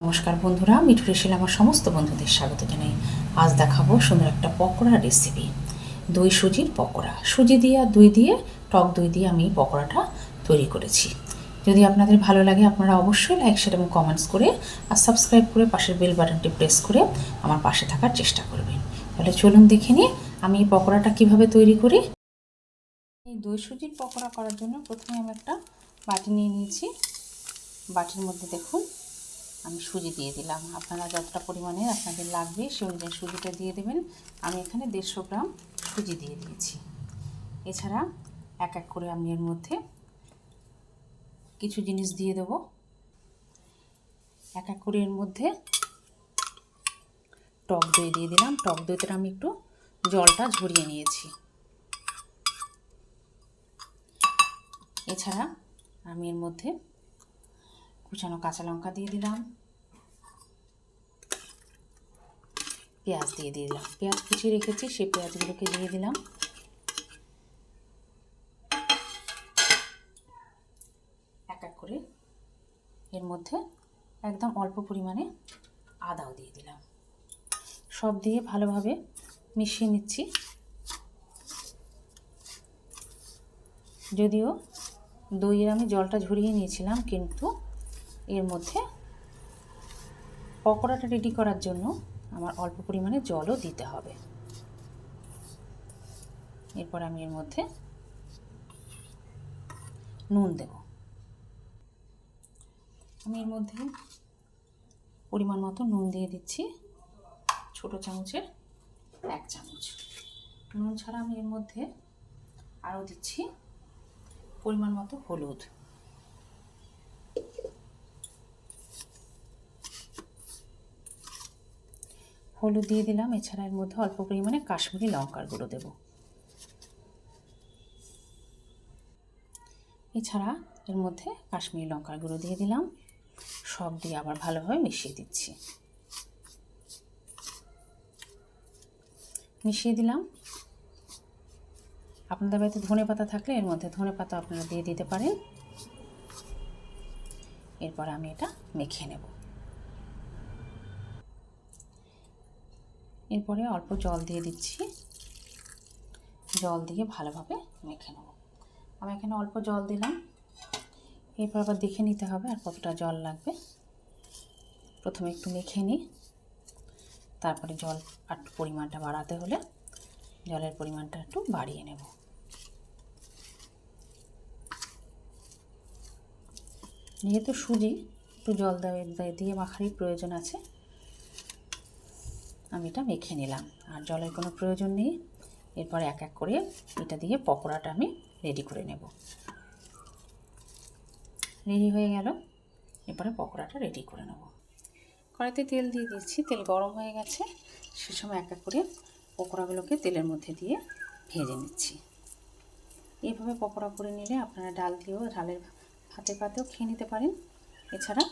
নমস্কার বন্ধুরা মিঠু রেশিল আমার সমস্ত বন্ধুদের স্বাগত জানাই। আজ দেখাবো সুন্দর একটা পকোড়া রেসিপি দই সুজির পকোড়া। সুজি দিয়ে আর দই দিয়ে, টক দই দিয়ে আমি পকোড়াটা তৈরি করেছি। যদি আপনাদের ভালো লাগে, আপনারা অবশ্যই লাইক শেয়ার এবং কমেন্টস করে আর সাবস্ক্রাইব করে পাশের বেল বাটনটি প্রেস করে আমার পাশে থাকার চেষ্টা করবেন। তাহলে চলুন দেখে নিই আমি এই পকোড়াটা কীভাবে তৈরি করি। এই দই সুজির পকোড়া করার জন্য প্রথমে আমি একটা বাটি নিয়ে নিয়েছি। বাটির মধ্যে দেখুন আমি সুজি দিয়ে দিলাম। আপনারা যতটা পরিমাণে আপনাদের লাগবে সে অনুযায়ী সুজিটা দিয়ে দেবেন। আমি এখানে দেড়শো গ্রাম সুজি দিয়ে দিয়েছি। এছাড়া এক এক করে আমি এর মধ্যে কিছু জিনিস দিয়ে দেব। এক এক করে এর মধ্যে টক দই দিয়ে দিলাম। টক দইতে আমি একটু জলটা ঝরিয়ে নিয়েছি। এছাড়া আমি এর মধ্যে কুচানো কাঁচা লঙ্কা দিয়ে দিলাম। পেঁয়াজ দিয়ে দিলাম। পেঁয়াজ কুচিয়ে রেখেছি সেই পেঁয়াজগুলোকে দিয়ে দিলাম। এক এক করে এর মধ্যে একদম অল্প পরিমাণে আদাও দিয়ে দিলাম। সব দিয়ে ভালোভাবে মিশিয়ে নিচ্ছি। যদিও দইয়ের আমি জলটা ঝরিয়ে নিয়েছিলাম, কিন্তু এর মধ্যে পকোড়াটা রেডি করার জন্য আমার অল্প পরিমাণে জলও দিতে হবে। এরপর আমি এর মধ্যে নুন দেব। আমি এর মধ্যে পরিমাণ মতো নুন দিয়ে দিচ্ছি ছোট চামচের এক চামচ। নুন ছাড়া আমি এর মধ্যে আরও দিচ্ছি পরিমাণ মতো হলুদ। হলুদ দিয়ে দিলাম, এছাড়া এর মধ্যে অল্প পরিমাণে কাশ্মীরি লঙ্কার গুঁড়ো দেব। এছাড়া এর মধ্যে কাশ্মীরি লঙ্কার গুঁড়ো দিয়ে দিলাম। সব দিয়ে আবার ভালোভাবে মিশিয়ে দিচ্ছি। মিশিয়ে দিলাম। আপনাদের বাড়িতে ধনে পাতা থাকলে এর মধ্যে ধনে পাতা আপনারা দিয়ে দিতে পারেন। এরপর আমি এটা মেখে নেব। এরপরে অল্প জল দিয়ে দিচ্ছি। জল দিয়ে ভালোভাবে মেখে নেব। আমি এখানে অল্প জল দিলাম। এরপর আবার দেখে নিতে হবে আর কতটা জল লাগবে। প্রথমে একটু মেখে নিই। তারপরে জল আর পরিমাণটা বাড়াতে হলে জলের পরিমাণটা একটু বাড়িয়ে নেব। যেহেতু সুজি, একটু জল দিয়ে মাখারই প্রয়োজন আছে। আমি এটা মেখে নিলাম। আর জলের কোনো প্রয়োজন নেই। এরপর এক এক করে এটা দিয়ে পকোড়াটা আমি রেডি করে নেব। রেডি হয়ে গেল। এরপরে পকোড়াটা রেডি করে নেব। কড়াইতে তেল দিয়ে দিচ্ছি। তেল গরম হয়ে গেছে। সে সময় এক এক করে পকোড়াগুলোকে তেলের মধ্যে দিয়ে ভেজে নিচ্ছি। এইভাবে পকোড়া করে নিলে আপনারা ডাল দিয়েও ডালের ভাতের পাতেও খেয়ে নিতে পারেন। এছাড়া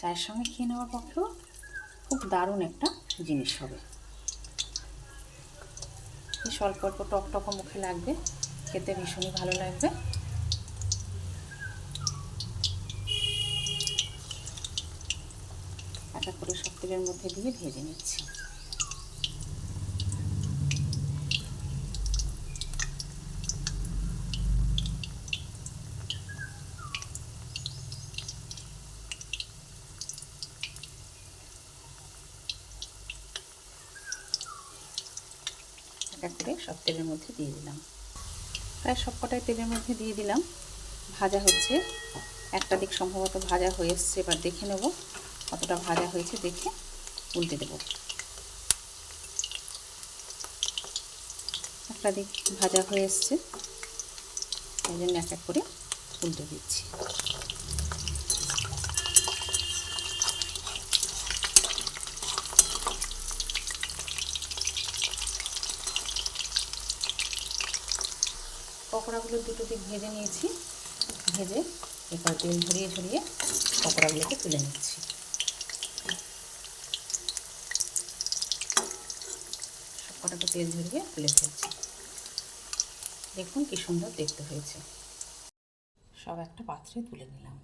চায়ের সঙ্গে খেয়ে নেওয়ার পক্ষেও খুব দারুণ একটা জিনিস হবে। বেশ অল্প অল্প টক টক মুখে লাগবে, খেতে ভীষণই ভালো লাগবে। এক করে সব তেলের মধ্যে দিয়ে ভেজে নিচ্ছি। এক করে সব তেলের মধ্যে দিয়ে দিলাম। প্রায় সব কটাই তেলের মধ্যে দিয়ে দিলাম। ভাজা হচ্ছে। একটা দিক সম্ভবত ভাজা হয়ে এসছে, এবার দেখে নেব কতটা ভাজা হয়েছে, দেখে উল্টে দেব। একটা দিক ভাজা হয়ে এসছে, এই জন্য এক এক করে উল্টে দিচ্ছি। পকোড়াগুলো দুটো দিক ভেজে নিয়েছি। ভেজে এরপর তেল ঝরিয়ে ঝরিয়ে পকোড়াগুলোকে তুলে নিচ্ছি। সবকটাকে তেল ঝরিয়ে তুলে ফেলছি। দেখুন কি সুন্দর দেখতে হয়েছে। সব একটা পাত্রে তুলে নিলাম।